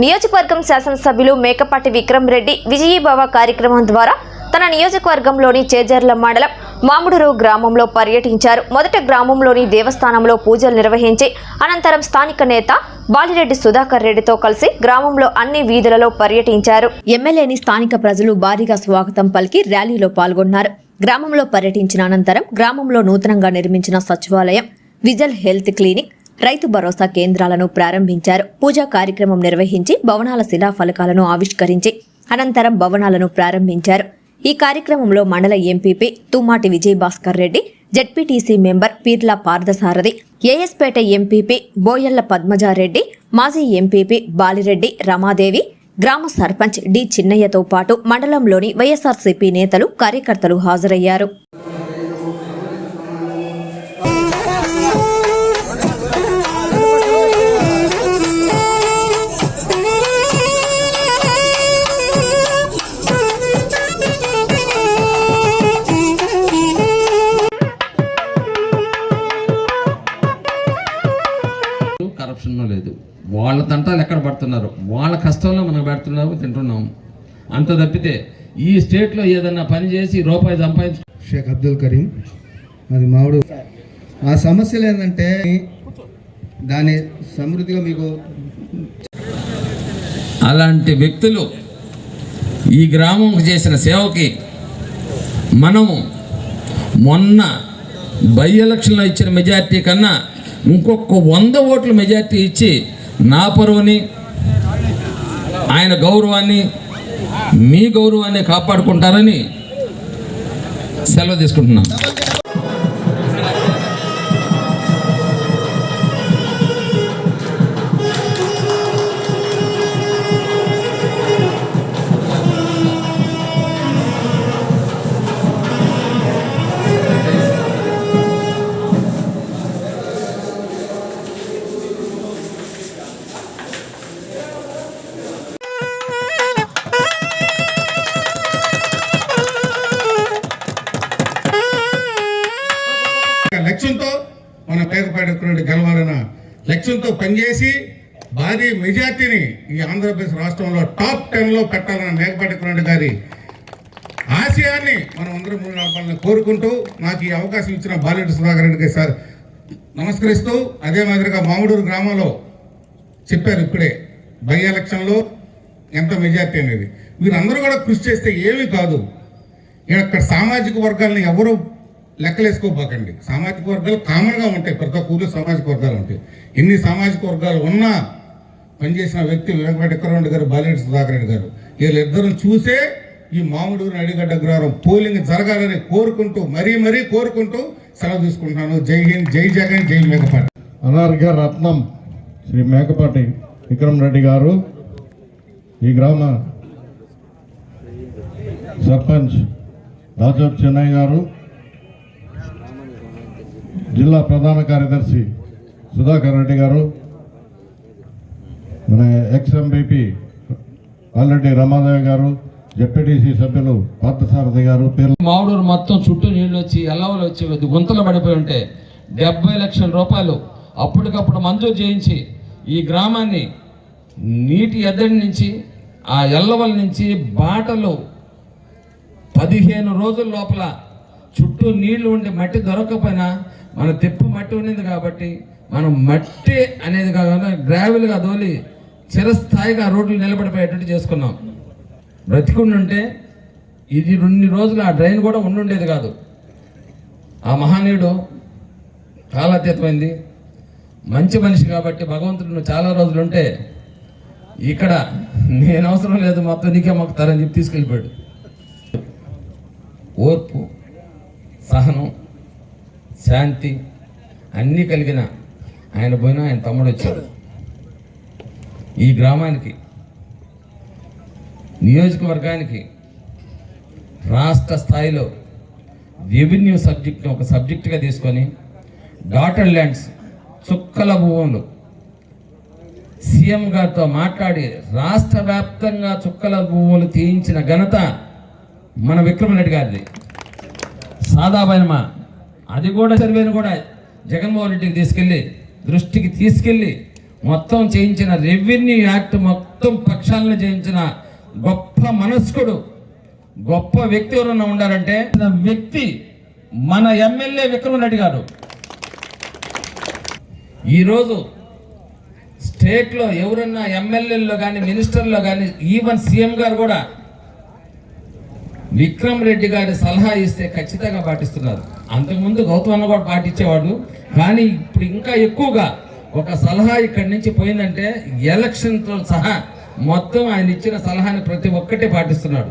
నియోజకవర్గం శాసనసభ్యులు మేకపాటి విక్రమ్ రెడ్డి విజయీభవ కార్యక్రమం ద్వారా తన నియోజకవర్గంలోని చేజర్ల మండలం మామిడురు గ్రామంలో పర్యటించారు. మొదట గ్రామంలోని దేవస్థానంలో పూజలు నిర్వహించి అనంతరం స్థానిక నేత బాలిరెడ్డి సుధాకర్ రెడ్డితో కలిసి గ్రామంలో అన్ని వీధులలో పర్యటించారు. ఎమ్మెల్యేని స్థానిక ప్రజలు భారీగా స్వాగతం పలికి ర్యాలీలో పాల్గొన్నారు. గ్రామంలో పర్యటించిన అనంతరం గ్రామంలో నూతనంగా నిర్మించిన సచివాలయం whistle health clinic Rythu Bharosa కేంద్రాలను ప్రారంభించారు. పూజా కార్యక్రమం నిర్వహించి భవనాల శిలాఫలకాలను ఆవిష్కరించి అనంతరం భవనాలను ప్రారంభించారు. ఈ కార్యక్రమంలో మండల MPP Tummati Vijayabhaskar Reddy ZPTC member Peerla Parthasarathi AS Peta MPP Boyalla Padmajareddy మాజీ ఎంపీపీ బాలిరెడ్డి రమాదేవి గ్రామ సర్పంచ్ డి చిన్నయ్యతో పాటు మండలంలోని వైఎస్ఆర్సీపీ నేతలు కార్యకర్తలు హాజరయ్యారు. కరప్షన్ లేదు. వాళ్ళ తంటాలు ఎక్కడ పడుతున్నారు? వాళ్ళ కష్టంలో మనం పెడుతున్నాము తింటున్నాము. అంత తప్పితే ఈ స్టేట్లో ఏదన్నా పని చేసి రూపాయి సంపాదించు షేక్ అబ్దుల్ కరీం అది మామిడు ఆ సమస్యలు ఏంటంటే దాని సమృద్ధిగా మీకు అలాంటి వ్యక్తులు ఈ గ్రామంకు చేసిన సేవకి మనము మొన్న బై ఎలక్షన్లో ఇచ్చిన మెజార్టీ కన్నా ఇంకొక వంద ఓట్ల మెజార్టీ ఇచ్చి నా పరువుని ఆయన గౌరవాన్ని మీ గౌరవాన్ని కాపాడుకుంటారని సెలవు తీసుకుంటున్నాను లక్ష్యంతో పనిచేసి భారీ మెజార్టీని ఈ ఆంధ్రప్రదేశ్ రాష్ట్రంలో టాప్ టెన్లో పెట్టాలన్న మేకపాటి గారి ఆశయాన్ని మనం అందరం ముందు నడపాలని కోరుకుంటూ నాకు ఈ అవకాశం ఇచ్చిన బాలెడ్డి సుధాకర్ రెడ్డి సార్ నమస్కరిస్తూ అదే మాదిరిగా మామిడూరు గ్రామంలో చెప్పారు ఇప్పుడే బై ఎలక్షన్లో ఎంత మెజార్టీ అనేది. వీరందరూ కూడా కృషి చేస్తే ఏమీ కాదు. ఇక్కడ సామాజిక వర్గాలను ఎవరు లెక్కలేసుకోపోకండి సామాజిక వర్గాలు కామన్గా ఉంటాయి. ప్రతి ఒక్క ఊళ్ళో సామాజిక వర్గాలు ఉంటాయి. ఎన్ని సామాజిక వర్గాలు ఉన్నా పనిచేసిన వ్యక్తి వెంకటెక్కరెడ్డి గారు బాలిరెడ్డి సుధాకర్ రెడ్డి గారు వీళ్ళిద్దరూ చూసే ఈ మామిడూరు అడిగడ్డ గ్రహారం పోలింగ్ జరగాలని కోరుకుంటూ మరీ మరీ కోరుకుంటూ సెలవు తీసుకుంటున్నాను. జై హింద్ జై జగన్ జై మేకపాటి. అనార్ఘ రత్నం శ్రీ మేకపాటి విక్రమ్ రెడ్డి గారు ఈ గ్రామ సర్పంచ్ రాజోబ్ చెన్నై గారు జిల్లా ప్రధాన కార్యదర్శి సుధాకర్ రెడ్డి గారు మన ఎక్స్ ఎంపీపీ రమాదేవి గారు జెడ్పీటీసీ సభ్యులు పార్థసారథి గారు పేర్ల మామిడూరు మొత్తం చుట్టూ నీళ్ళు వచ్చి ఎల్లవలు వచ్చి గుంతలు పడిపోయి ఉంటే డెబ్బై లక్షల రూపాయలు అప్పటికప్పుడు మంజూరు చేయించి ఈ గ్రామాన్ని నీటి ఎద్దడి నుంచి ఆ ఎల్లవల నుంచి బాటలు పదిహేను రోజుల లోపల చుట్టూ నీళ్ళు ఉండి మట్టి దొరకకపోయినా మన తిప్పు మట్టి ఉండింది కాబట్టి మనం మట్టి అనేది కాకుండా గ్రావెల్గా దోలి చిరస్థాయిగా రోడ్లు నిలబడిపోయేటట్టు చేసుకున్నాం. బ్రతికుండుంటే ఇది రెండు రోజులు ఆ డ్రైన్ కూడా ఉండుండేది కాదు. ఆ మహానీయుడు కాలాతీతమైంది. మంచి మనిషి కాబట్టి భగవంతుడు చాలా రోజులు ఉంటే ఇక్కడ నేను అవసరం లేదు మొత్తం నీకే మొక్కుతారని చెప్పి తీసుకెళ్ళిపోయాడు. ఓర్పు సహనం శాంతి అన్నీ కలిగిన ఆయన పోయిన ఆయన తమ్ముడు వచ్చాడు. ఈ గ్రామానికి నియోజకవర్గానికి రాష్ట్ర స్థాయిలో రెవెన్యూ సబ్జెక్ట్ని ఒక సబ్జెక్టుగా తీసుకొని డాటర్ ల్యాండ్స్ చుక్కల భూములు సీఎం గారితో మాట్లాడి రాష్ట్ర వ్యాప్తంగా చుక్కల భూములు తీయించిన ఘనత మన విక్రమరెడ్డి గారిది. సాదాబైనమా? అది కూడా సర్వేను కూడా జగన్మోహన్ రెడ్డికి తీసుకెళ్ళి దృష్టికి తీసుకెళ్ళి మొత్తం చేయించిన రెవెన్యూ యాక్ట్ మొత్తం పక్షాలను చేయించిన గొప్ప మనస్కుడు గొప్ప వ్యక్తి ఎవరన్నా ఉండాలంటే వ్యక్తి మన ఎమ్మెల్యే విక్రమరెడ్డి గారు. ఈరోజు స్టేట్లో ఎవరన్నా ఎమ్మెల్యేల్లో కానీ మినిస్టర్లో కానీ ఈవెన్ సీఎం గారు కూడా విక్రమ్ రెడ్డి గారి సలహా ఇస్తే ఖచ్చితంగా పాటిస్తున్నారు. అంతకుముందు గౌతమ్ అన్న కూడా పాటించేవాడు కానీ ఇప్పుడు ఇంకా ఎక్కువగా ఒక సలహా ఇక్కడి నుంచి పోయిందంటే ఎలక్షన్తో సహా మొత్తం ఆయన ఇచ్చిన సలహాని ప్రతి ఒక్కటి పాటిస్తున్నాడు.